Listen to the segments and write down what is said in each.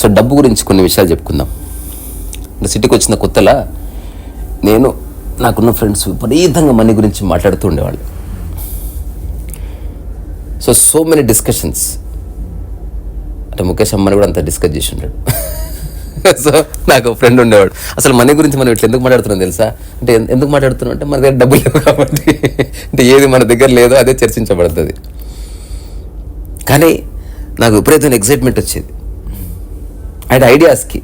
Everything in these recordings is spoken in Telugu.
సో డబ్బు గురించి కొన్ని విషయాలు చెప్పుకుందాం. సిటీకి వచ్చిన కొత్తలా నేను నాకున్న ఫ్రెండ్స్ విపరీతంగా మనీ గురించి మాట్లాడుతూ ఉండేవాళ్ళు. సో సో మెనీ డిస్కషన్స్ అంటే ముఖేష్ అమ్మని కూడా అంత డిస్కస్ చేసి ఉంటాడు సో నాకు ఫ్రెండ్ ఉండేవాడు. అసలు మనీ గురించి మనం ఇట్లా ఎందుకు మాట్లాడుతున్నాం తెలుసా? అంటే ఎందుకు మాట్లాడుతున్నాం? అంటే మన దగ్గర డబ్బులు లేవు కాబట్టి. అంటే ఏది మన దగ్గర లేదో అదే చర్చించబడుతుంది. కానీ నాకు విపరీతమైన ఎగ్జైట్మెంట్ వచ్చేది. ఆయన ఐడియాస్కి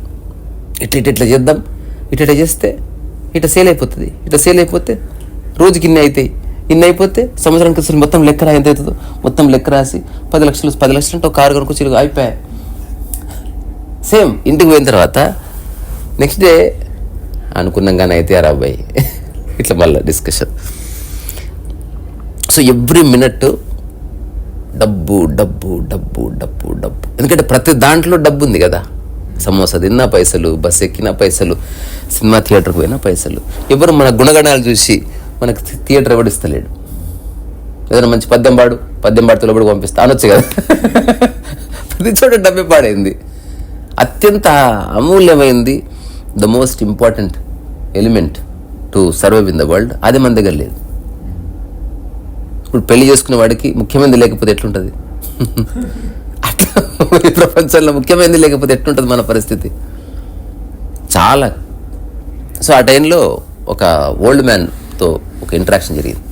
ఇట్లా ఇట్లా ఇట్లా చేద్దాం. ఇట్లా చేస్తే ఇట్లా సేల్ అయిపోతుంది. ఇట్లా సేల్ అయిపోతే రోజుకి ఇన్ని అవుతాయి ఇన్ని అయిపోతే సంవత్సరానికి మొత్తం లెక్క ఎంత అవుతుందో? మొత్తం లెక్క రాసి పది లక్షలు పది లక్షలు అంటే ఒక కారు కొనుక్కొచ్చి అయిపోయాయి సేమ్ ఇంటికి పోయిన తర్వాత నెక్స్ట్ డే అనుకున్నాం కానీ అయితే ఆ అబ్బాయి ఇట్లా మళ్ళీ డిస్కషన్. సో ఎవ్రీ మినిట్ డబ్బు డబ్బు డబ్బు డబ్బు డబ్బు. ఎందుకంటే ప్రతి దాంట్లో డబ్బు ఉంది కదా. సమోసా తిన్నా పైసలు బస్ ఎక్కిన పైసలు సినిమా థియేటర్కి పోయిన పైసలు. ఎవరు మన గుణగణాలు చూసి మనకు థియేటర్ ఎవడు ఇస్తలేడు. ఏదైనా మంచి పద్యం పాడు పద్యం పాడుతూ కూడా పంపిస్తా అనొచ్చు కదా. ప్రతి చోట డబ్బే పాడైంది. అత్యంత అమూల్యమైంది the most important element to survive in the world అది మన దగ్గర లేదు. ఇప్పుడు పెళ్ళి చేసుకునే వాడికి ముఖ్యమైనది లేకపోతే ఎట్లుంటుంది? అట్లా ప్రపంచంలో ముఖ్యమైనది లేకపోతే ఎట్లుంటుంది మన పరిస్థితి? చాలా. సో ఆ టైంలో ఒక ఓల్డ్ మ్యాన్తో ఒక ఇంటరాక్షన్ జరిగింది.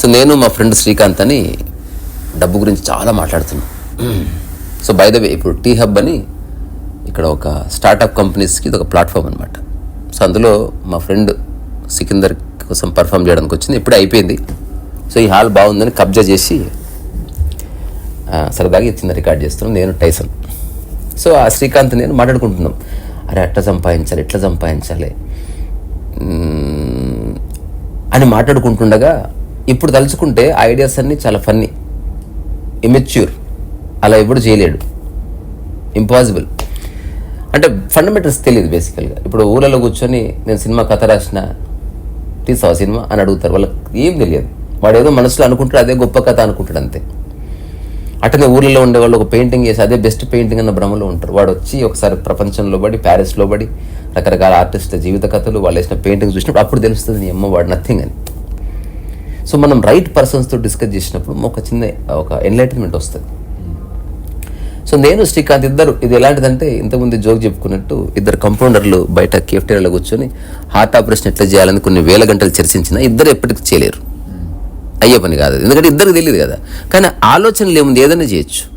సో నేను మా ఫ్రెండ్ శ్రీకాంత్ అని డబ్బు గురించి చాలా మాట్లాడుతున్నాను సో బై ద వే ఇప్పుడు టీ హబ్ అని ఇక్కడ ఒక స్టార్టప్ కంపెనీస్కి ఇది ఒక ప్లాట్ఫామ్ అనమాట సో అందులో మా ఫ్రెండ్ సికిందర్ కోసం పర్ఫామ్ చేయడానికి వచ్చింది. ఇప్పుడే అయిపోయింది. సో ఈ హాల్ బాగుందని కబ్జా చేసి సరదాగా ఇచ్చింది రికార్డ్ చేస్తున్నాం. నేను టైసన్ సో ఆ శ్రీకాంత్ నేను మాట్లాడుకుంటున్నాం. అరే అట్లా సంపాదించాలి ఎట్లా సంపాదించాలి. అని మాట్లాడుకుంటుండగా ఇప్పుడు తలుచుకుంటే ఆ ఐడియాస్ అన్నీ చాలా ఫన్నీ ఇమెచ్యూర్ అలా ఎప్పుడు చేయలేడు. ఇంపాసిబుల్ అంటే ఫండమెంటల్స్ తెలియదు బేసికల్గా ఇప్పుడు ఊళ్ళలో కూర్చొని నేను సినిమా కథ రాసిన తీసావు సినిమా అని అడుగుతారు. వాళ్ళకి ఏం తెలియదు. వాడు ఏదో మనసులో అనుకుంటాడు అదే గొప్ప కథ అనుకుంటాడు అంతే. అట్లనే ఊళ్ళలో ఉండే వాళ్ళు ఒక పెయింటింగ్ చేసి అదే బెస్ట్ పెయింటింగ్ అన్న భ్రమలో ఉంటారు. వాడు వచ్చి ఒకసారి ప్రపంచంలో పడి ప్యారిస్లో పడి రకరకాల ఆర్టిస్టుల జీవిత కథలు వాళ్ళు వేసిన పెయింటింగ్ చూసినప్పుడు అప్పుడు తెలుస్తుంది నీ అమ్మ వాడు నథింగ్ అని. సో మనం రైట్ పర్సన్స్తో డిస్కస్ చేసినప్పుడు ఒక చిన్న ఒక ఎన్లైటన్మెంట్ వస్తుంది. సో నేను శ్రీకాంత్ ఇద్దరు. ఇది ఎలాంటిదంటే ఇంతకుముందు జోక్ చెప్పుకున్నట్టు ఇద్దరు కంపౌండర్లు బయట కేఫ్టేరియాలో కూర్చొని హార్ట్ ఆపరేషన్ ఎట్లా చేయాలని కొన్ని వేల గంటలు చర్చించినా ఇద్దరు ఎప్పటికీ చేయలేరు. అయ్యే పని కాదు. ఎందుకంటే ఇద్దరికి తెలియదు కదా. కానీ ఆలోచనలు ఏముంది? ఏదైనా చేయొచ్చు.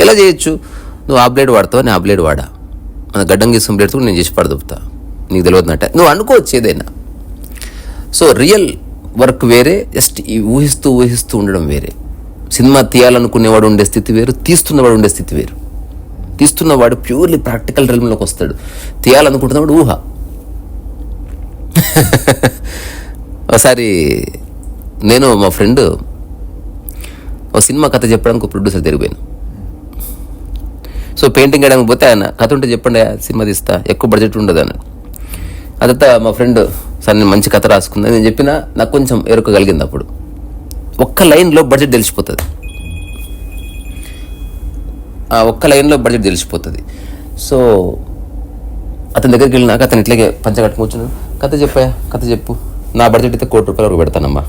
ఎలా చేయొచ్చు? నువ్వు ఆ బ్లేడ్ వాడతావు? నేను ఆ బ్లేడ్ వాడా? మన గడ్డం గీసిన బ్లేడ్తో నేను చేసి పడదొప్పుతా. నీకు తెలియదున్నట్ట. నువ్వు అనుకోవచ్చు ఏదైనా. సో రియల్ వర్క్ వేరే జస్ట్ ఈ ఊహిస్తూ ఊహిస్తూ ఉండడం వేరే. సినిమా తీయాలనుకునేవాడు ఉండే స్థితి వేరు తీస్తున్నవాడు ఉండే స్థితి వేరు. తీస్తున్నవాడు ప్యూర్లీ ప్రాక్టికల్ రిల్మ్లోకి వస్తాడు. తీయాలనుకుంటున్నవాడు ఊహ. ఒకసారి నేను మా ఫ్రెండ్ ఒక సినిమా కథ చెప్పడానికి ఒక ప్రొడ్యూసర్ తిరిగిపోయాను సో పెయింటింగ్ వేయడానికి పోతే ఆయన కథ ఉంటే చెప్పండి ఆ సినిమా తీస్తా ఎక్కువ బడ్జెట్ ఉండదు అని అదంతా మా ఫ్రెండ్ సార్ నేను మంచి కథ రాసుకున్నా. నేను చెప్పిన నాకు కొంచెం ఎరుకగలిగింది అప్పుడు. ఒక్క లైన్లో బడ్జెట్ తెలిసిపోతుంది. ఆ ఒక్క లైన్లో బడ్జెట్ తెలిసిపోతుంది. సో అతని దగ్గరికి వెళ్ళినాక అతను ఇట్లాగే పంచ కట్టుకు కథ చెప్పా కథ చెప్పు. నా బడ్జెట్ అయితే కోటి రూపాయలు వరకు పెడతానమ్మా?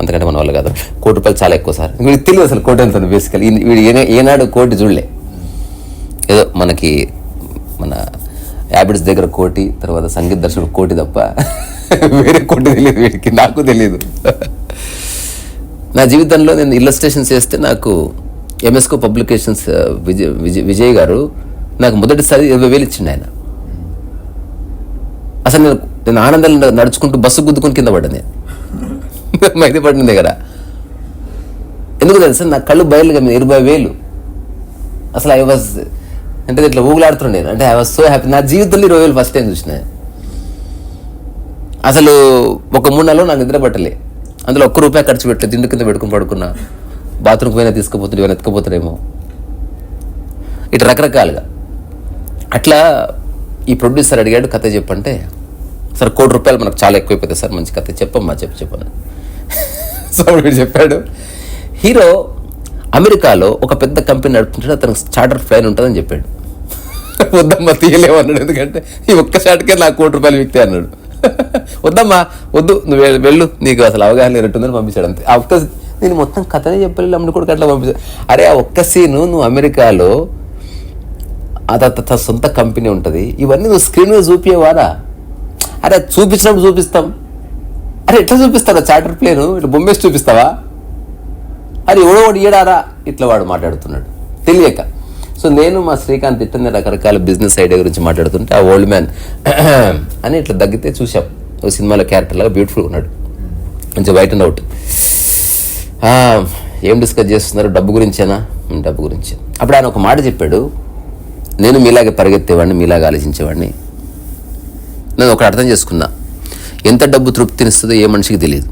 అంతకంటే మన వాళ్ళు కాదు. కోటి రూపాయలు చాలా ఎక్కువ సార్. వీడికి తెలియదు అసలు కోటి ఎంత బేసికల్ వీడు ఏనాడు కోటి చూడలే. ఏదో మనకి మన యాబిడ్స్ దగ్గర కోటి తర్వాత సంగీత దర్శకుడు కోటి తప్ప వేరే కోటి తెలియదు వీడికి. నాకు తెలియదు. నా జీవితంలో నేను ఇల్లస్ట్రేషన్స్ చేస్తే నాకు ఎంఎస్కో పబ్లికేషన్స్ విజయ్ విజయ్ విజయ్ గారు నాకు మొదటిసారి ఇరవై వేలు ఇచ్చిండు ఆయన. అసలు నేను నేను ఆనందంలో నడుచుకుంటూ బస్సు గుద్దుకొని కింద పడ్డా నేను. మైదపడిన దగ్గర ఎందుకు తెలుసా? నా కళ్ళు బయలుగా మీద ఇరవై వేలు. అసలు ఐ వాజ్ అంటే ఇట్లా ఊగులాడుతుండే అంటే ఐ వాజ్ సో హ్యాపీ నా జీవితంలో ఇరవై వేలు ఫస్ట్ టైం చూసిన. అసలు ఒక మూడు నెలలు నాకు నిద్ర పట్టలే. అందులో ఒక్క రూపాయి ఖర్చు పెట్టలేదు. తిండి కింద పెట్టుకుని పడుకున్నా. బాత్రూమ్కి పోయినా తీసుకుపోతుండే ఇవన్నీ ఎత్తుకుపోతారేమో ఇటు రకరకాలుగా. అట్లా ఈ ప్రొడ్యూసర్ అడిగాడు కథ చెప్పంటే సార్ కోటి రూపాయలు మనకు చాలా ఎక్కువైపోతాయి సార్ మంచి కథ. చెప్పమ్మా చెప్పు చెప్పను సో వీడు చెప్పాడు హీరో అమెరికాలో ఒక పెద్ద కంపెనీ నడుపుతుంటాడు అతనికి చార్టర్ ఫ్లైన్ ఉంటుందని చెప్పాడు. వద్దమ్మా తీయలేవు అన్నాడు. ఎందుకంటే ఈ ఒక్క షాట్కే నాకు కోటి రూపాయలు విక్తే అన్నాడు. వద్దమ్మా వద్దు నువ్వు వెళ్ళు- నీకు అసలు అవగాహన లేనట్టుందని పంపించాడు అంతే. ఆ ఒక్క నేను మొత్తం కథనే చెప్పలేదు అమ్ముడు కూడా అట్లా పంపించాడు. అరే ఆ ఒక్క సీను నువ్వు అమెరికాలో అత- సొంత కంపెనీ ఉంటుంది. ఇవన్నీ నువ్వు స్క్రీన్ మీద చూపించేవారా అరే చూపించినప్పుడు చూపిస్తాం. అరే ఎట్లా చూపిస్తారా? Charter plane? ఇట్లా బొమ్మేసి చూపిస్తావా? అరే ఎవడో వాడు ఇయడారా ఇట్లా వాడు మాట్లాడుతున్నాడు. తెలియక. సో నేను మా శ్రీకాంత్ ఇట్టనే రకరకాల బిజినెస్ ఐడియా గురించి మాట్లాడుతుంటే ఆ ఓల్డ్ మ్యాన్ అని ఇట్లా దగ్గితే చూసాం ఓ సినిమాలో క్యారెక్టర్ లాగా బ్యూటిఫుల్ ఉన్నాడు. కొంచెం వైట్ అండ్ అవుట్. ఏం డిస్కస్ చేస్తున్నారు? డబ్బు గురించేనా? డబ్బు గురించి. అప్పుడు ఆయన ఒక మాట చెప్పాడు. నేను మీలాగే పరిగెత్తేవాడిని మీలాగా ఆలోచించేవాడిని. నేను ఒకటి అర్థం చేసుకున్నా. ఎంత డబ్బు తృప్తినిస్తుందో ఏ మనిషికి తెలియదు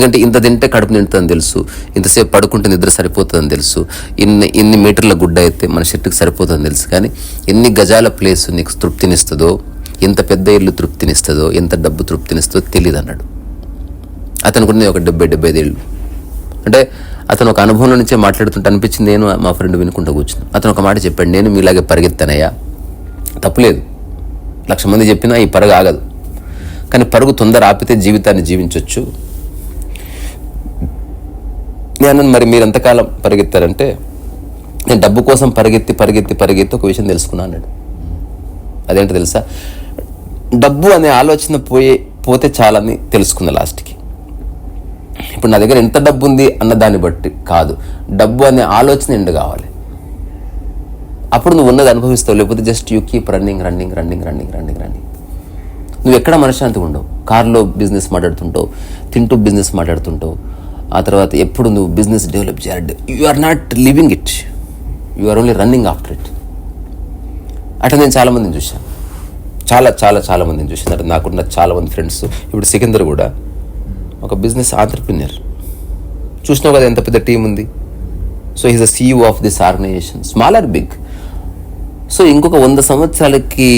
ఎందుకంటే ఇంత తింటే కడుపు నిండుతుందని తెలుసు. ఇంతసేపు పడుకుంటే నిద్ర సరిపోతుందని తెలుసు. ఇన్ని ఇన్ని మీటర్ల గుడ్డ అయితే మన షర్టుకి సరిపోతుందని తెలుసు. కానీ ఎన్ని గజాల ప్లేస్ నీకు తృప్తినిస్తుందో ఎంత పెద్ద ఇల్లు తృప్తినిస్తుందో ఎంత డబ్బు తృప్తినిస్తుందో తెలియదు అన్నాడు అతను కూడా ఒక డెబ్బై డెబ్బై ఐదు ఏళ్ళు. అంటే అతను ఒక అనుభవం నుంచే మాట్లాడుతుంటే అనిపించింది నేను మా ఫ్రెండ్ వినుకుంటూ కూర్చున్నాను అతను ఒక మాట చెప్పాడు నేను మీలాగే పరిగెత్తానయ్యా. తప్పులేదు లక్ష మంది చెప్పినా ఈ పరుగు ఆగదు. కానీ పరుగు తొందర ఆపితే జీవితాన్ని జీవించవచ్చు నేను మరి మీరు ఎంతకాలం పరిగెత్తారంటే నేను డబ్బు కోసం పరిగెత్తి పరిగెత్తి పరిగెత్తి ఒక విషయం తెలుసుకున్నాను అదేంటో తెలుసా? డబ్బు అనే ఆలోచన పోయే పోతే చాలని తెలుసుకున్నా లాస్ట్కి. ఇప్పుడు నా దగ్గర ఎంత డబ్బు ఉంది అన్న దాన్ని బట్టి కాదు. డబ్బు అనే ఆలోచన ఎండు కావాలి. అప్పుడు నువ్వు ఉన్నది అనుభవిస్తావు. లేకపోతే just you keep running running running running running running నువ్వు ఎక్కడ మనశ్శాంతిగా ఉండవు. కార్లో బిజినెస్ మాట్లాడుతుంటావు. తింటూ బిజినెస్ మాట్లాడుతుంటావు. ఆ తర్వాత ఎప్పుడు నువ్వు బిజినెస్ డెవలప్ చేయాలి you are not living it you are only running after it అట్లా నేను చాలా మందిని చూశాను. చాలా చాలా చాలామందిని చూశాను. అంటే నాకున్న చాలామంది ఫ్రెండ్స్ ఇప్పుడు సికిందర్ కూడా ఒక బిజినెస్ ఆంటర్ప్రినర్ చూసినావు కదా ఎంత పెద్ద టీం ఉంది? So is a CEO of this organization small or big so ఇంకొక వంద సంవత్సరాలకి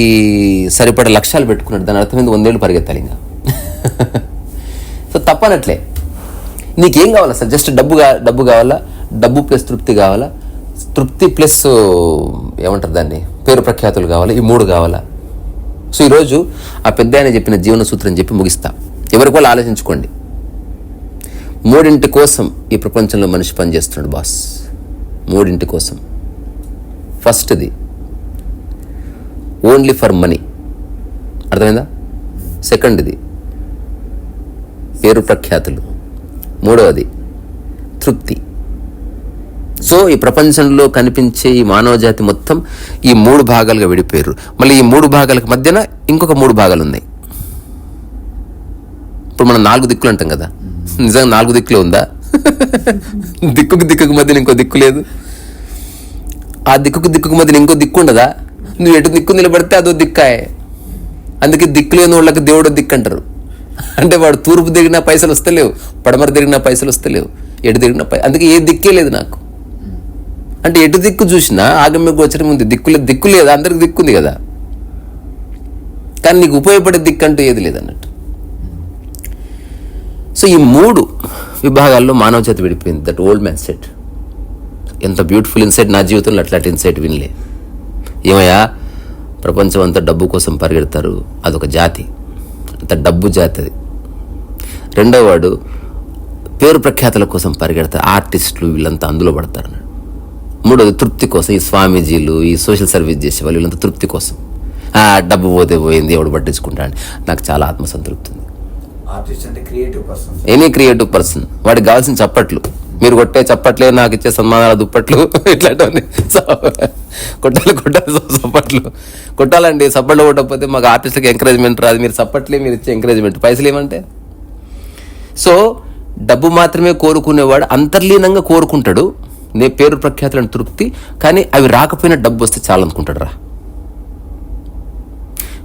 సరిపడ లక్ష్యాలు పెట్టుకున్నాడు. దాని అర్థమైంది వందేళ్ళు పరిగెత్తాలి ఇంకా. సో తప్పనట్లే. నీకేం కావాలా సార్? జస్ట్ డబ్బు డబ్బు కావాలా? డబ్బు ప్లస్ తృప్తి కావాలా? తృప్తి ప్లస్ ఏమంటారు దాన్ని? పేరు ప్రఖ్యాతులు కావాలా? ఈ మూడు కావాలా? సో ఈరోజు ఆ పెద్ద ఆయన చెప్పిన జీవన సూత్రం చెప్పి ముగిస్తా. ఎవరికి వాళ్ళు ఆలోచించుకోండి. మూడింటి కోసం ఈ ప్రపంచంలో మనిషి పనిచేస్తున్నాడు బాస్. మూడింటి కోసం. ఫస్ట్ది ఓన్లీ ఫర్ మనీ. అర్థమైందా? సెకండ్ది పేరు ప్రఖ్యాతులు. మూడవది తృప్తి. సో ఈ ప్రపంచంలో కనిపించే ఈ మానవజాతి మొత్తం ఈ మూడు భాగాలుగా విడిపోయారు. మళ్ళీ ఈ మూడు భాగాలకు మధ్యన ఇంకొక మూడు భాగాలు ఉన్నాయి ఇప్పుడు మనం నాలుగు దిక్కులు అంటాం కదా. నిజంగా నాలుగు దిక్కులు ఉందా? దిక్కుకు దిక్కుకు మధ్యన ఇంకో దిక్కు లేదు. ఆ దిక్కుకు దిక్కుకు మధ్యన ఇంకో దిక్కు ఉండదా? నువ్వు ఎటు దిక్కు నిలబడితే అదో దిక్కాయే. అందుకే దిక్కు లేని వాళ్ళకి దేవుడు దిక్కు అంటారు. అంటే వాడు తూర్పు దిగిన పైసలు వస్తలేవు పడమర దిగిన పైసలు వస్తలేవు ఎటు దిగిన పై అందుకే ఏ దిక్కే లేదు నాకు. అంటే ఎటు దిక్కు చూసినా ఆగమ్య గోచరం ఉంది. దిక్కు లేదు దిక్కు లేదు అందరికి దిక్కుంది కదా. కానీ నీకు ఉపయోగపడే దిక్కు అంటూ ఏది లేదన్నట్టు. సో ఈ మూడు విభాగాల్లో మానవ చేతి విడిపోయింది. దట్ ఓల్డ్ మ్యాన్ సెట్ ఎంత బ్యూటిఫుల్ ఇన్సైట్ నా జీవితంలో అట్లాంటి ఇన్సైట్ వినలే. ఏమయ్యా? ప్రపంచం అంతా డబ్బు కోసం పరిగెడతారు. అదొక జాతి. అంత డబ్బు జాతి అది రెండో వాడు పేరు ప్రఖ్యాతుల కోసం పరిగెడతారు ఆర్టిస్టులు వీళ్ళంతా అందులో పడతారు అన్నాడు. మూడోది తృప్తి కోసం ఈ స్వామీజీలు ఈ సోషల్ సర్వీస్ చేసే వాళ్ళు వీళ్ళంతా తృప్తి కోసం. డబ్బు పోతే పోయింది ఎవడు పట్టించుకుంటాడు నాకు చాలా ఆత్మసంతృప్తి ఉంది. ఎనీ క్రియేటివ్ పర్సన్ వాడికి కావాల్సిన చప్పట్లు. మీరు కొట్టే చప్పట్లే నాకు ఇచ్చే సన్మానాల దుప్పట్లు ఇట్లాంటివన్నీ. కొట్టాలి కొట్టాలి చప్పట్లు. కొట్టాలండి చప్పట్లు కొట్టకపోతే మాకు ఆర్టిస్ట్కి ఎంకరేజ్మెంట్ రాదు. మీరు చప్పట్లే మీరు ఇచ్చే ఎంకరేజ్మెంట్ పైసలు ఏమంటే? సో డబ్బు మాత్రమే కోరుకునేవాడు అంతర్లీనంగా కోరుకుంటాడు. నే పేరు ప్రఖ్యాతులను తృప్తి కానీ అవి రాకపోయినా డబ్బు వస్తే చాలనుకుంటాడు రా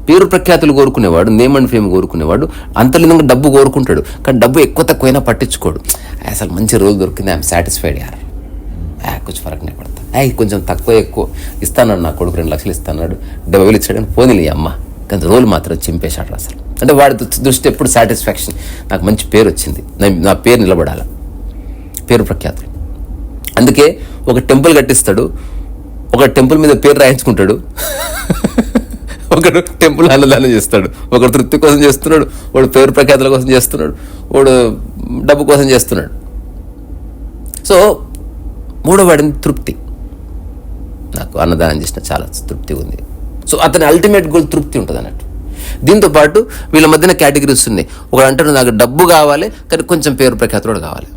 పేరు ప్రఖ్యాతులు కోరుకునేవాడు నేమ్ అండ్ ఫేమ్ కోరుకునేవాడు అంతర్లీనంగా డబ్బు కోరుకుంటాడు. కానీ డబ్బు ఎక్కువ తక్కువైనా పట్టించుకోడు. అసలు మంచి రోజు దొరికింది ఐఎమ్ సాటిస్ఫైడ్ యార్. కొంచెం ఫరక్ నే పడతా. అయ్యి కొంచెం తక్కువ ఎక్కువ. ఇస్తానన్నాడు నా కొడుకు రెండు లక్షలు ఇస్తాన్నాడు డెబ్బై వేలు ఇచ్చాడని పోనీ అమ్మ. కానీ రోల్ మాత్రం చింపేశాడు అసలు. అంటే వాడి దృష్టి ఎప్పుడు సాటిస్ఫాక్షన్ నాకు మంచి పేరు వచ్చింది. నా- నా పేరు నిలబడాల. పేరు ప్రఖ్యాతులు. అందుకే ఒక టెంపుల్ కట్టిస్తాడు. ఒక టెంపుల్ మీద పేరు రాయించుకుంటాడు. ఒకడు టెంపుల్ అన్నదానం చేస్తాడు ఒకడు తృప్తి కోసం చేస్తున్నాడు వాడు పేరు ప్రఖ్యాతుల కోసం చేస్తున్నాడు వాడు డబ్బు కోసం చేస్తున్నాడు. సో మూడో వాడిని తృప్తి. నాకు అన్నదానం చేసిన చాలా తృప్తి ఉంది. సో అతని అల్టిమేట్ గోల్ తృప్తి ఉంటుంది అన్నట్టు. దీంతో పాటు వీళ్ళ మధ్యన కేటగిరీస్ ఉన్నాయి. ఒకడు అంటాడు నాకు డబ్బు కావాలి కానీ కొంచెం పేరు ప్రఖ్యాతులు కూడా కావాలి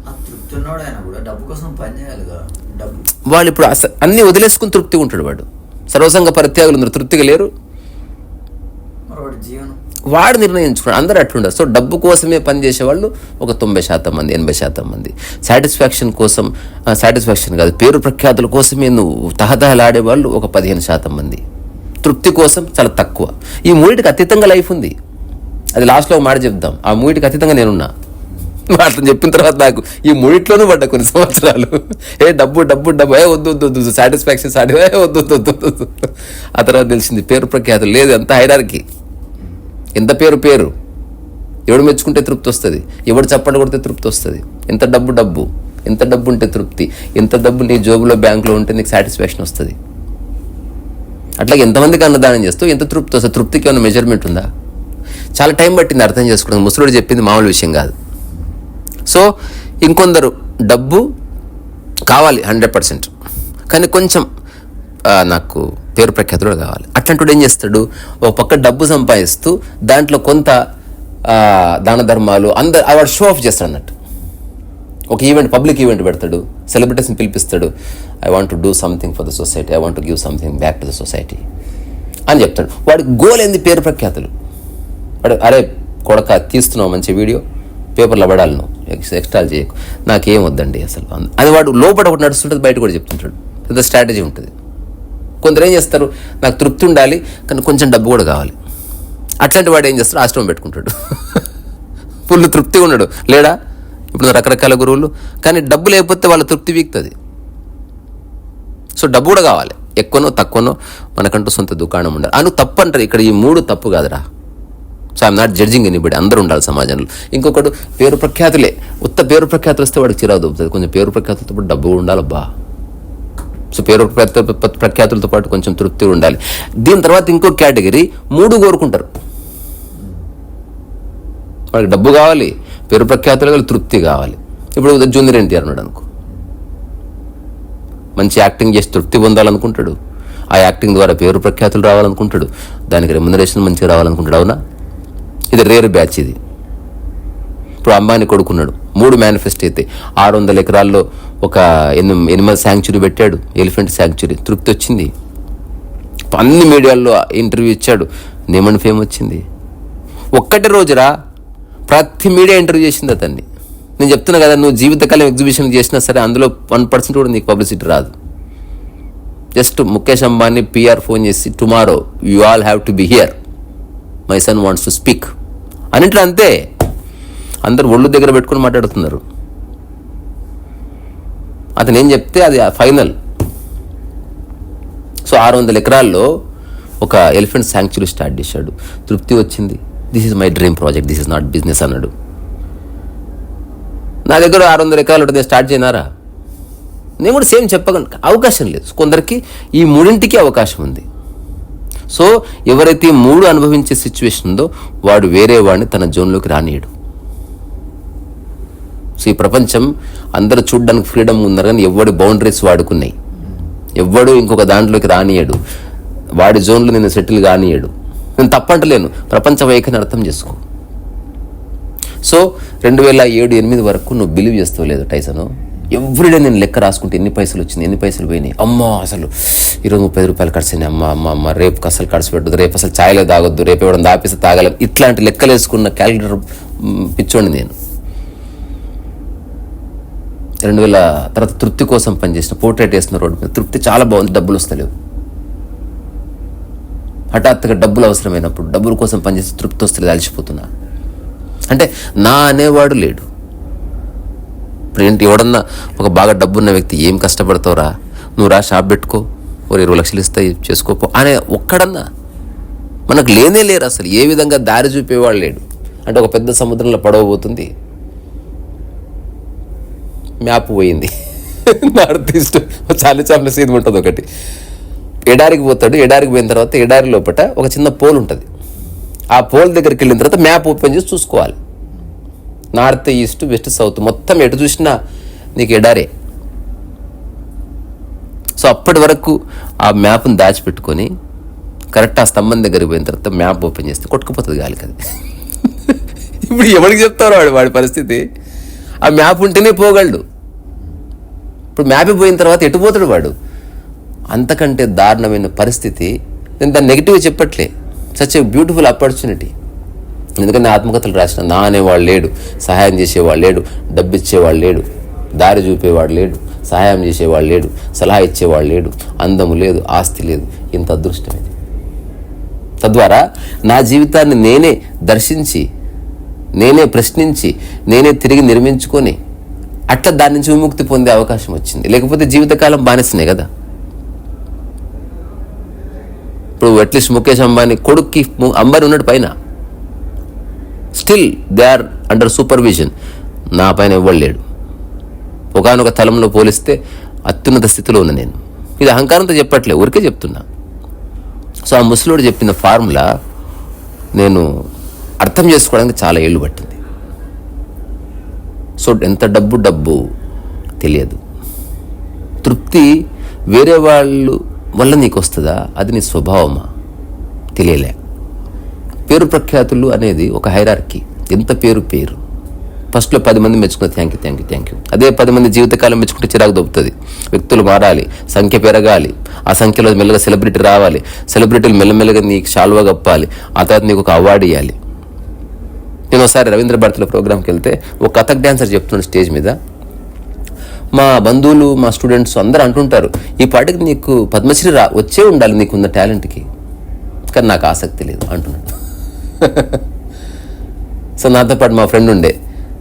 వాళ్ళు ఇప్పుడు అన్ని వదిలేసుకుని తృప్తిగా ఉంటాడు వాడు. సర్వసంగ పరిత్యాగులు ఉన్నారు తృప్తిగా లేరు. వాడి వాడు నిర్ణయించుకున్నాడు. అందరూ అట్లుండదు సో డబ్బు కోసమే పనిచేసే వాళ్ళు ఒక తొంభై శాతం మంది ఎనభై శాతం మంది. సాటిస్ఫాక్షన్ కోసం సాటిస్ఫాక్షన్ కాదు పేరు ప్రఖ్యాతుల కోసమే నువ్వు తహతహలాడే వాళ్ళు ఒక పదిహేను శాతం మంది. తృప్తి కోసం చాలా తక్కువ. ఈ మూడిటికి అతీతంగా లైఫ్ ఉంది. అది లాస్ట్లో ఒక మాట చెప్దాం. ఆ మూడిటికి అతీతంగా నేనున్నా. అతను చెప్పిన తర్వాత నాకు ఈ మూడిట్లోనూ పడ్డ కొన్ని సంవత్సరాలు. ఏ డబ్బు డబ్బు డబ్బు. ఏ వద్దు వద్దు వద్దు సాటిస్ఫాక్షన్ సాటి ఏ వద్దు వద్దు వద్దు వద్దు. ఆ తర్వాత తెలిసింది పేరు ప్రఖ్యాతులు లేదు అంత హైరార్కి ఎంత పేరు పేరు? ఎవడు మెచ్చుకుంటే తృప్తి వస్తుంది? ఎవడు చప్పట కొడితే తృప్తి వస్తుంది? ఎంత డబ్బు డబ్బు? ఎంత డబ్బు ఉంటే తృప్తి? ఎంత డబ్బు నీ జోబులో బ్యాంకులో ఉంటే నీకు సాటిస్ఫాక్షన్ వస్తుంది? అట్లాగే ఎంతమందికి అన్నదానం చేస్తూ ఎంత తృప్తి వస్తుంది? తృప్తికి ఏమైనా మెజర్మెంట్ ఉందా? చాలా టైం పట్టింది అర్థం చేసుకోవడం ముసలుడు చెప్పింది మామూలు విషయం కాదు. సో ఇంకొందరు డబ్బు కావాలి హండ్రెడ్ పర్సెంట్. కానీ కొంచెం నాకు పేరు ప్రఖ్యాతుడు కావాలి. అట్లాంటి ఏం చేస్తాడు? ఒక పక్క డబ్బు సంపాదిస్తూ దాంట్లో కొంత దాన ధర్మాలు అందరు వాడు షో ఆఫ్ చేస్తాడు అన్నట్టు ఒక ఈవెంట్ పబ్లిక్ ఈవెంట్ పెడతాడు. సెలబ్రిటీస్ని పిలిపిస్తాడు. I want to do something for the society I want to give something back to the society అని చెప్తాడు. వాడి గోల్ ఏంది? పేరు ప్రఖ్యాతులు. వాడు అరే కొడక తీస్తున్నావు మంచి వీడియో పేపర్లో పడాలి నువ్వు. ఎక్స్టాల్ చేయకు. నాకేం వద్దండి అసలు? అది వాడు లోపల ఒకటి నడుస్తుంటుంది బయట కూడా చెప్తుంటాడు. పెద్ద స్ట్రాటజీ ఉంటుంది. కొందరు ఏం చేస్తారు? నాకు తృప్తి ఉండాలి కానీ కొంచెం డబ్బు కూడా కావాలి. అట్లాంటి వాడు ఏం చేస్తాడు? ఆశ్రమం పెట్టుకుంటాడు. ఫుల్ తృప్తిగా ఉన్నాడు. లేడా? ఇప్పుడు రకరకాల గురువులు కానీ డబ్బు లేకపోతే వాళ్ళ తృప్తి వీక్తుంది. సో డబ్బు కూడా కావాలి. ఎక్కువనో తక్కువనో మనకంటూ సొంత దుకాణం ఉండాలి. అను తప్పు అంటారు ఇక్కడ ఈ మూడు తప్పు కాదురా. So I'm not judging anybody అందరూ ఉండాలి సమాజంలో. ఇంకొకడు పేరు ప్రఖ్యాతులే. ఉత్త పేరు ప్రఖ్యాతులు వస్తే వాడికి చిరాదు కొంచెం పేరు ప్రఖ్యాతులతో డబ్బు ఉండాలబ్బా సో పేరు ప్రఖ్యాతులతో పాటు కొంచెం తృప్తి ఉండాలి. దీని తర్వాత ఇంకో కేటగిరీ మూడు కోరుకుంటారు. వాళ్ళకి డబ్బు కావాలి పేరు ప్రఖ్యాతులు తృప్తి కావాలి. ఇప్పుడు జూనియర్ ఎన్టీఆర్ అన్నాడు అనుకో. మంచి యాక్టింగ్ చేసి తృప్తి పొందాలనుకుంటాడు. ఆ యాక్టింగ్ ద్వారా పేరు ప్రఖ్యాతులు రావాలనుకుంటాడు. దానికి రెమ్యునరేషన్ మంచిగా రావాలనుకుంటాడు అవునా? ఇది రేర్ బ్యాచ్ ఇది. ఇప్పుడు అమ్మాయిని కొడుకున్నాడు. మూడు మేనిఫెస్ట్ అయితే. ఆరు వందల ఎకరాల్లో ఒక ఎనిమిది ఎనిమల్ శాంక్చురీ పెట్టాడు. ఎలిఫెంట్ శాంక్చురీ తృప్తి వచ్చింది. అన్ని మీడియాల్లో ఇంటర్వ్యూ ఇచ్చాడు. నేమన్ ఫేమ్ వచ్చింది. ఒక్కటి రోజురా ప్రతి మీడియా ఇంటర్వ్యూ చేసింది అతన్ని. నేను చెప్తున్నా కదా నువ్వు జీవితకాలం ఎగ్జిబిషన్ చేసినా సరే అందులో వన్ పర్సెంట్ కూడా నీకు పబ్లిసిటీ రాదు. Just Mukesh Ambani PR phone చేసి tomorrow you all have to be here my son wants to speak అన్నింటిలో అంతే. అందరు ఒళ్ళు దగ్గర పెట్టుకుని మాట్లాడుతున్నారు. అతను ఏం చెప్తే అది ఫైనల్. సో ఆరు వందల ఎకరాల్లో ఒక ఎలిఫెంట్ శాంక్చురీ స్టార్ట్ చేశాడు. తృప్తి వచ్చింది. This is my dream project this is not business అన్నాడు. నా దగ్గర ఆరు వందల ఎకరాలు ఉంటుంది స్టార్ట్ చేయనారా? నేను కూడా సేమ్ చెప్పగలను. అవకాశం లేదు. కొందరికి ఈ మూడింటికి అవకాశం ఉంది. సో ఎవరైతే మూడు అనుభవించే సిచ్యువేషన్ ఉందో వాడు వేరే వాడిని తన జోన్లోకి రానియడు. సో ఈ ప్రపంచం అందరూ చూడడానికి ఫ్రీడమ్ ఉన్నారు కానీ ఎవడి బౌండరీస్ వాడుకున్నాయి. ఎవ్వడు ఇంకొక దాంట్లోకి రానియడు వాడి జోన్లో నేను సెటిల్ కానియడు నేను తప్పంటలేను. ప్రపంచ వైఖరిని అర్థం చేసుకో. సో రెండు వేల ఏడు ఎనిమిది వరకు నువ్వు బిలీవ్ చేస్తావు లేదు టైసను? ఎవ్రీడే నేను లెక్క రాసుకుంటే ఎన్ని పైసలు వచ్చింది ఎన్ని పైసలు పోయినాయి? అమ్మ అసలు ఈరోజు ముప్పై రూపాయలు ఖర్చు అమ్మ అమ్మ అమ్మ రేపు అసలు ఖర్చు పెట్టదు రేపు అసలు ఛాయలో తాగొద్దు. రేపు ఇవ్వడం దాపిస్తే తాగలేదు ఇట్లాంటి లెక్కలు వేసుకున్న క్యాలిక్యులేటర్ పిచ్చోండి నేను. రెండు వేల తర్వాత తృప్తి కోసం పనిచేసిన పోర్ట్రేట్ వేసిన రోడ్డు మీద తృప్తి చాలా బాగుంది డబ్బులు వస్తలేవు. హఠాత్తుగా డబ్బులు అవసరమైనప్పుడు డబ్బుల కోసం పనిచేసి తృప్తి వస్తలేదు అలసిపోతున్నా. అంటే నా అనేవాడు లేడు. ఇప్పుడు ఏంటి ఎవడన్నా ఒక బాగా డబ్బున్న వ్యక్తి ఏం కష్టపడతావురా? నువ్వు రా షాప్ పెట్టుకో ఓ ఇరవై లక్షలు ఇస్తాయి చేసుకోపో అనే ఒక్కడన్నా. మనకు లేనే లేరు అసలు ఏ విధంగా దారి చూపేవాడు లేడు. అంటే ఒక పెద్ద సముద్రంలో పడవబోతుంది మ్యాప్ పోయింది. నార్త్ ఈస్ట్ చాలా చాలా సీన్ ఉంటుంది ఒకటి. ఎడారికి పోతాడు ఎడారికి పోయిన తర్వాత ఎడారి లోపల ఒక చిన్న పోల్ ఉంటుంది. ఆ పోల్ దగ్గరికి వెళ్ళిన తర్వాత మ్యాప్ ఓపెన్ చేసి చూసుకోవాలి. నార్త్ ఈస్ట్ వెస్ట్ సౌత్ మొత్తం ఎటు చూసినా నీకు ఎడారే. సో అప్పటి వరకు ఆ మ్యాప్ని దాచిపెట్టుకొని కరెక్ట్ ఆ స్తంభం దగ్గరికి పోయిన తర్వాత మ్యాప్ ఓపెన్ చేస్తే కొట్టుకుపోతుంది గాలికి అది ఇప్పుడు ఎవరికి చెప్తారో వాడు వాడి పరిస్థితి? ఆ మ్యాప్ ఉంటేనే పోగలడు. ఇప్పుడు మ్యాప్ పోయిన తర్వాత ఎటు పోతాడు వాడు? అంతకంటే దారుణమైన పరిస్థితి. నేను దాన్ని నెగిటివ్ చెప్పట్లే. సచ్ ఏ బ్యూటిఫుల్ ఆపర్చునిటీ ఎందుకంటే ఆత్మకథలు రాసిన నా అనేవాడు లేడు సహాయం చేసేవాడు లేడు డబ్బు ఇచ్చేవాడు లేడు దారి చూపేవాడు లేడు సహాయం చేసేవాడు లేడు సలహా ఇచ్చేవాడు లేడు అందము లేదు ఆస్తి లేదు. ఇంత అదృష్టం ఇది. తద్వారా నా జీవితాన్ని నేనే దర్శించి నేనే ప్రశ్నించి నేనే తిరిగి నిర్మించుకొని అట్లా దాని నుంచి విముక్తి పొందే అవకాశం వచ్చింది. లేకపోతే జీవితకాలం బానిసనే కదా. ఇప్పుడు అట్లీస్ట్ ముఖేష్ అంబానీ కొడుక్కి ము- అంబానీ ఉన్నాడు పైన. Still they are under supervision నా పైన ఇవ్వలేడు ఒకనొక తలంలో పోలిస్తే అత్యున్నత స్థితిలో ఉన్న నేను. ఇది అహంకారంతో చెప్పట్లే ఊరికే చెప్తున్నా. సో ఆ ముసలోడు చెప్పిన ఫార్ములా నేను అర్థం చేసుకోవడానికి చాలా ఏళ్ళు పట్టింది. సో ఎంత డబ్బు డబ్బు తెలియదు. తృప్తి వేరే వాళ్ళు వల్ల నీకు వస్తుందా? అది నీ స్వభావమా? తెలియలే. పేరు ప్రఖ్యాతులు అనేది ఒక హైరార్కీ. ఎంత పేరు పేరు. ఫస్ట్లో పది మంది మెచ్చుకున్న thank you thank you thank you. అదే పది మంది జీవితకాలం మెచ్చుకుంటే చిరాకు దొబ్బుతుంది. వ్యక్తులు మారాలి సంఖ్య పెరగాలి ఆ సంఖ్యలో మెల్లగా సెలబ్రిటీ రావాలి. సెలబ్రిటీలు మెల్లమెల్లగా నీకు శాల్వా కప్పాలి. ఆ తర్వాత నీకు ఒక అవార్డు ఇవ్వాలి నేను ఒకసారి రవీంద్ర భారతిలో ప్రోగ్రామ్కి వెళ్తే ఒక కథక్ డ్యాన్సర్ చెప్తున్నాడు స్టేజ్ మీద. మా బంధువులు మా స్టూడెంట్స్ అందరూ అంటుంటారు ఈ పాటకి నీకు పద్మశ్రీ రా వచ్చే ఉండాలి నీకున్న టాలెంట్కి. కానీ నాకు ఆసక్తి లేదు అంటున్నాడు. సో నాతో పాటు మా ఫ్రెండ్ ఉండే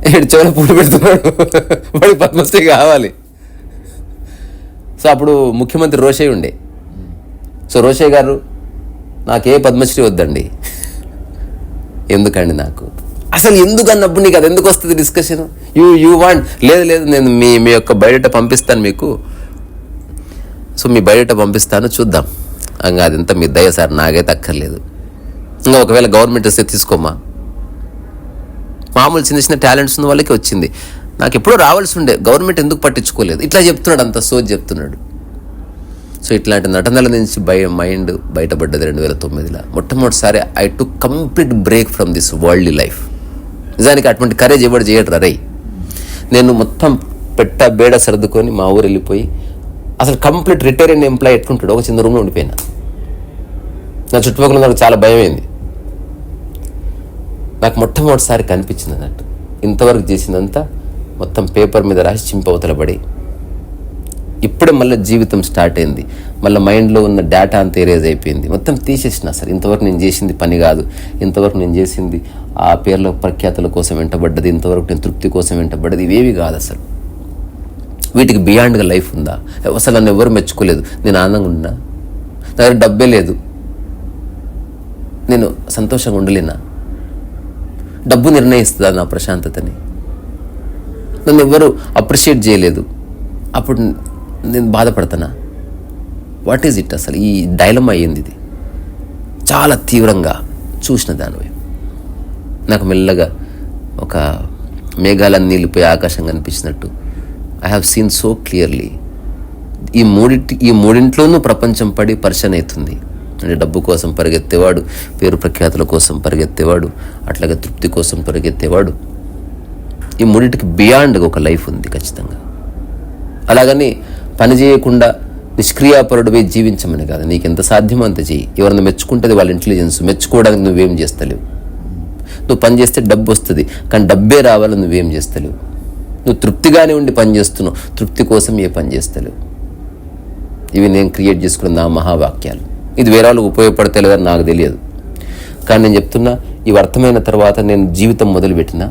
ఏడు చెవులు పూలు పెడుతున్నాడు వాడికి పద్మశ్రీ కావాలి. సో అప్పుడు ముఖ్యమంత్రి రోషయ్య ఉండే. సో రోషయ్య గారు నాకే పద్మశ్రీ వద్దండి ఎందుకండి నాకు? అసలు ఎందుకు అన్నప్పుడు నీకు అది ఎందుకు వస్తుంది డిస్కషన్ యూ యూ వాంట్ లేదు లేదు నేను మీ మీ యొక్క బయట పంపిస్తాను మీకు. సో మీ బయట పంపిస్తాను చూద్దాం. ఇంకా అదంతా మీ దయ సార్ నాకైతే అక్కర్లేదు. ఇంకా ఒకవేళ గవర్నమెంట్ వస్తే తీసుకోమా? మామూలు చిన్న చిన్న టాలెంట్స్ ఉన్న వాళ్ళకి వచ్చింది. నాకు ఎప్పుడో రావాల్సి ఉండే గవర్నమెంట్ ఎందుకు పట్టించుకోలేదు? ఇట్లా చెప్తున్నాడు అంత సోజ్ చెప్తున్నాడు. సో ఇట్లాంటి నటనల నుంచి బయ మైండ్ బయటపడ్డది రెండు వేల తొమ్మిదిలో. మొట్టమొదటిసారి I to complete break from this world life నిజానికి అటువంటి కరేజ్ ఎవడు చేయడు రై నేను మొత్తం పెట్ట బేడ సర్దుకొని మా ఊరు వెళ్ళిపోయి అసలు కంప్లీట్ రిటైర్ ఎంప్లాయ్ ఎట్లుంటాడు ఒక చిన్న రూమ్లో ఉండిపోయినా. నా చుట్టుపక్కల నాకు చాలా భయం అయింది నాకు మొట్టమొదటిసారి కనిపించింది అన్నట్టు. ఇంతవరకు చేసిందంతా మొత్తం పేపర్ మీద రాసి చింపవతల పడి ఇప్పుడే మళ్ళీ జీవితం స్టార్ట్ అయింది. మళ్ళీ మైండ్లో ఉన్న డేటా అంతా ఎరేజ్ అయిపోయింది. మొత్తం తీసేసిన సార్ ఇంతవరకు నేను చేసింది పని కాదు. ఇంతవరకు నేను చేసింది ఆ పేర్ల ప్రఖ్యాతుల కోసం వెంటబడ్డది ఇంతవరకు నేను తృప్తి కోసం వెంటబడ్డది ఇవేవి కాదు అసలు. వీటికి బియాండ్గా లైఫ్ ఉందా? అసలు నన్ను ఎవరు మెచ్చుకోలేదు? నేను ఆనందంగా ఉన్నా? నా దగ్గర డబ్బే లేదు. నేను సంతోషంగా ఉండలేనా? డబ్బు నిర్ణయిస్తుందా నా ప్రశాంతతని? నన్ను ఎవరు అప్రిషియేట్ చేయలేదు. అప్పుడు నేను బాధపడతానా? వాట్ ఈజ్ ఇట్ అసలు? ఈ డైలమా అయ్యింది ఇది? చాలా తీవ్రంగా చూసిన దానివైపు. నాకు మెల్లగా ఒక మేఘాలన్నీ నీళ్ళిపోయి ఆకాశం కనిపించినట్టు. I have seen so clearly ఈ మూడింటి ఈ మూడింట్లోనూ ప్రపంచం పడి పరిచయం అవుతుంది. అంటే డబ్బు కోసం పరిగెత్తేవాడు పేరు ప్రఖ్యాతుల కోసం పరిగెత్తేవాడు అట్లాగే తృప్తి కోసం పరిగెత్తేవాడు. ఈ మూడింటికి బియాండ్ ఒక లైఫ్ ఉంది ఖచ్చితంగా. అలాగని పని చేయకుండా నిష్క్రియాపరుడివై జీవించమని కాదు. నీకు ఎంత సాధ్యమో అంత చేయి ఎవరిని మెచ్చుకుంటుంది వాళ్ళ ఇంటెలిజెన్స్ మెచ్చుకోవడానికి నువ్వేం చేస్తలేవు. నువ్వు పని చేస్తే డబ్బు వస్తుంది కానీ డబ్బే రావాలి నువ్వేం చేస్తలేవు? నువ్వు తృప్తిగానే ఉండి పని చేస్తున్నావు తృప్తి కోసం ఏ పని చేస్తలేవు? ఇవి నేను క్రియేట్ చేసుకున్న నా మహావాక్యాలు. ఇది వేరే వాళ్ళకి ఉపయోగపడతాయి లేదని నాకు తెలియదు. కానీ నేను చెప్తున్నా ఇవి అర్థమైన తర్వాత నేను జీవితం మొదలుపెట్టిన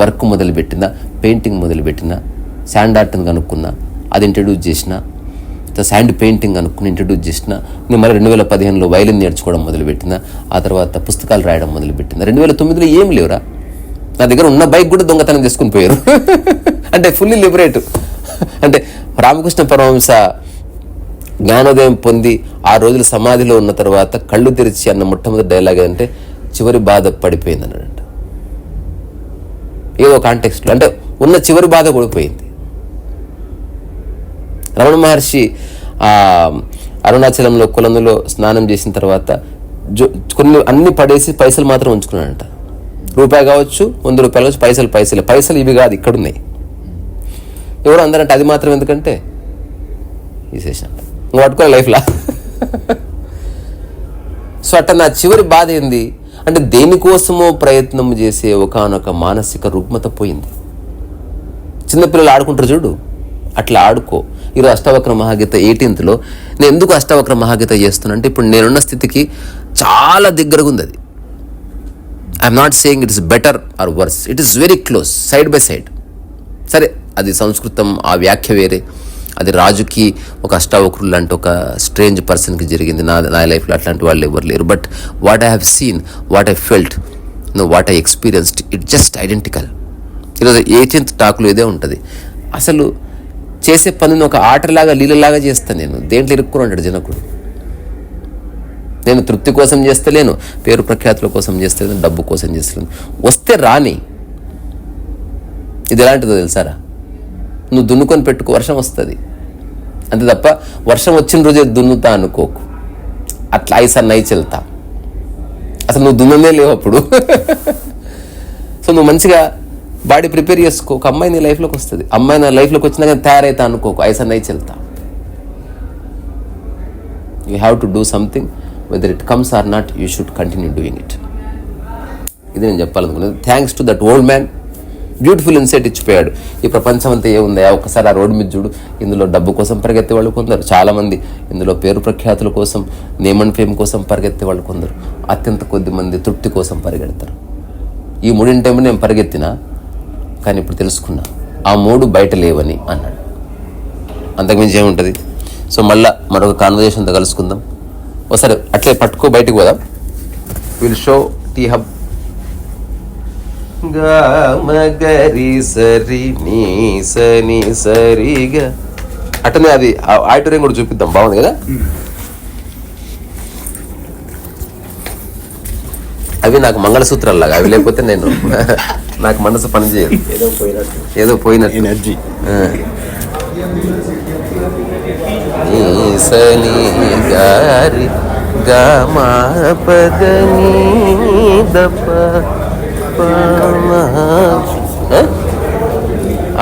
వర్క్ మొదలుపెట్టిన పెయింటింగ్ మొదలుపెట్టిన శాండ్ ఆర్ట్ని కనుక్కున్నా అది ఇంట్రడ్యూస్ చేసిన శాండ్ పెయింటింగ్ అనుకుని ఇంట్రడ్యూస్ చేసిన నేను మళ్ళీ రెండు వేల పదిహేనులో వైలిన్ నేర్చుకోవడం మొదలుపెట్టిన ఆ తర్వాత పుస్తకాలు రాయడం మొదలుపెట్టిన రెండు వేల తొమ్మిదిలో ఏం లేవురా. నా దగ్గర ఉన్న బైక్ కూడా దొంగతనం చేసుకుని పోయారు. అంటే ఫుల్లీ లిబరేట్ అంటే రామకృష్ణ పరమహంస జ్ఞానోదయం పొంది ఆ రోజులు సమాధిలో ఉన్న తర్వాత కళ్ళు తెరిచి అన్న మొట్టమొదటి డైలాగ్ అంటే చివరి బాధ పడిపోయింది అన్నాడంట. ఏదో కాంటెక్స్ట్లో అంటే ఉన్న చివరి బాధ కూడా పోయింది. రమణ మహర్షి ఆ అరుణాచలంలో కులందులో స్నానం చేసిన తర్వాత జో కొన్ని అన్ని పడేసి పైసలు మాత్రం ఉంచుకున్నాడంట. రూపాయి కావచ్చు వంద రూపాయలు కావచ్చు పైసలు పైసలు. పైసలు ఇవి కాదు ఇక్కడ ఉన్నాయి ఎవరు అందరంటే అది మాత్రం ఎందుకంటే తీసేసాను నువ్వు పట్టుకో లైఫ్లా? సో అట్ట నా చివరి బాధ ఏంది? అంటే దేనికోసమో ప్రయత్నం చేసే ఒకనొక మానసిక రుగ్మత పోయింది. చిన్నపిల్లలు ఆడుకుంటారు చూడు. అట్లా ఆడుకో. ఈరోజు అష్టవక్ర మహాగీత ఎయిటీన్త్లో నేను ఎందుకు అష్టవక్ర మహాగీత చేస్తున్నా? అంటే ఇప్పుడు నేనున్న స్థితికి చాలా దగ్గరగా ఉంది అది. I'm not saying it is better or worse it is very close side by side సరే అది సంస్కృతం ఆ వ్యాఖ్య వేరే. అది రాజుకి ఒక అష్టావక్రులు లాంటి ఒక స్ట్రేంజ్ పర్సన్కి జరిగింది. నా నా లైఫ్లో అట్లాంటి వాళ్ళు ఎవరు లేరు. But what I have seen what I felt no what I experienced it just identical ఈరోజు ఎయిటీన్త్ టాక్లో ఇదే ఉంటుంది. అసలు చేసే పనిని ఒక ఆటలాగా లీలలాగా చేస్తాను నేను. దేంట్లో ఇరుక్కుని అంటాడు జనకుడు? నేను తృప్తి కోసం చేస్తలేను పేరు ప్రఖ్యాతుల కోసం చేస్తలేను డబ్బు కోసం చేస్తలేను. వస్తే రాని. ఇది ఎలాంటిదో తెలుసారా? నువ్వు దున్నుకొని పెట్టుకో వర్షం వస్తుంది. అంతే తప్ప వర్షం వచ్చిన రోజే దున్నుతా అనుకోకు. అట్లా ఐసా నైచెల్తా అసలు నువ్వు దున్ననే లేవు అప్పుడు. సో నువ్వు మంచిగా బాడీ ప్రిపేర్ చేసుకో. ఒక అమ్మాయి నీ లైఫ్లోకి వస్తుంది. అమ్మాయి నా లైఫ్లోకి వచ్చినా కానీ తయారైతా అనుకోకు. ఐసా నై చెల్తా. You have to do something whether it comes or not you should continue doing it ఇది నేను చెప్పాలనుకున్నది. Thanks to that old man beautiful insight ఇచ్చిపోయాడు. ఈ ప్రపంచం అంతా ఏముందా ఒకసారి ఆ రోడ్డు మీద చూడు. ఇందులో డబ్బు కోసం పరిగెత్తే వాళ్ళు కొందరు. చాలామంది. ఇందులో పేరు ప్రఖ్యాతుల కోసం నేమ్ అండ్ ఫేమ్ కోసం పరిగెత్తే వాళ్ళు కొందరు. అత్యంత కొద్ది మంది తృప్తి కోసం పరిగెడతారు. ఈ మూడింటేమో నేను పరిగెత్తినా? కానీ ఇప్పుడు తెలుసుకున్నా ఆ మూడు బయట లేవని అన్నాడు. అంతకుమించి ఏముంటుంది? సో మళ్ళీ మరొక కాన్వర్జేషన్తో కలుసుకుందాం. ఒకసారి అట్లే పట్టుకో బయటికి పోదాం. విల్ షో టీ హబ్ గరి సరి నీ సని సరిగా అట్టనే అది ఆడిటోరియం కూడా చూపిద్దాం. బాగుంది కదా? అవి నాకు మంగళసూత్రాలు లాగా అవి లేకపోతే నేను నాకు మనసు పనిచేయదు ఏదో పోయినట్టు. ఏదో పోయినట్టు. ఎనర్జీ సని గారి గమా పదని దప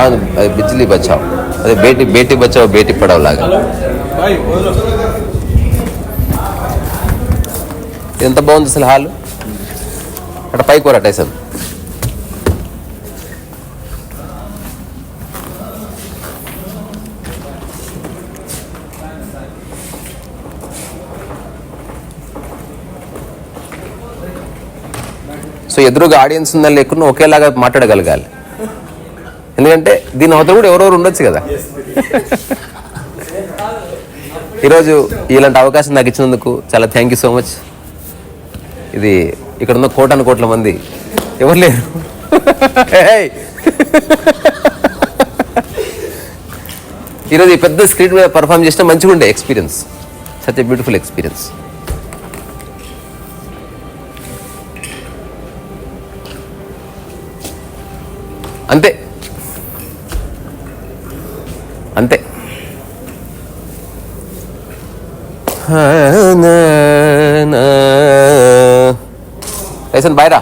అది బిజ్లీ బచావ్. అదే బేటీ బేటీ బచావ్ బేటీ పడావ్ లాగా. ఎంత బాగుంది అసలు హాల్? అక్కడ పైకి కోరా టైసన్ ఎదురుగా ఆడియన్స్ ఉందని లేకుండా ఒకేలాగా మాట్లాడగలగాలి. ఎందుకంటే దీని అవతల కూడా ఎవరెవరు ఉండొచ్చు కదా. ఈరోజు ఇలాంటి అవకాశం నాకు ఇచ్చినందుకు చాలా థ్యాంక్ యూ సో మచ్ ఇది ఇక్కడ ఉన్న కోటాను కోట్ల మంది ఎవరు లేరు. ఈరోజు ఈ పెద్ద స్క్రీన్ మీద పర్ఫామ్ చేసిన మంచిగా ఉండే experience such a beautiful experience అంతే. అంతే. లైసన్ బాయ్రా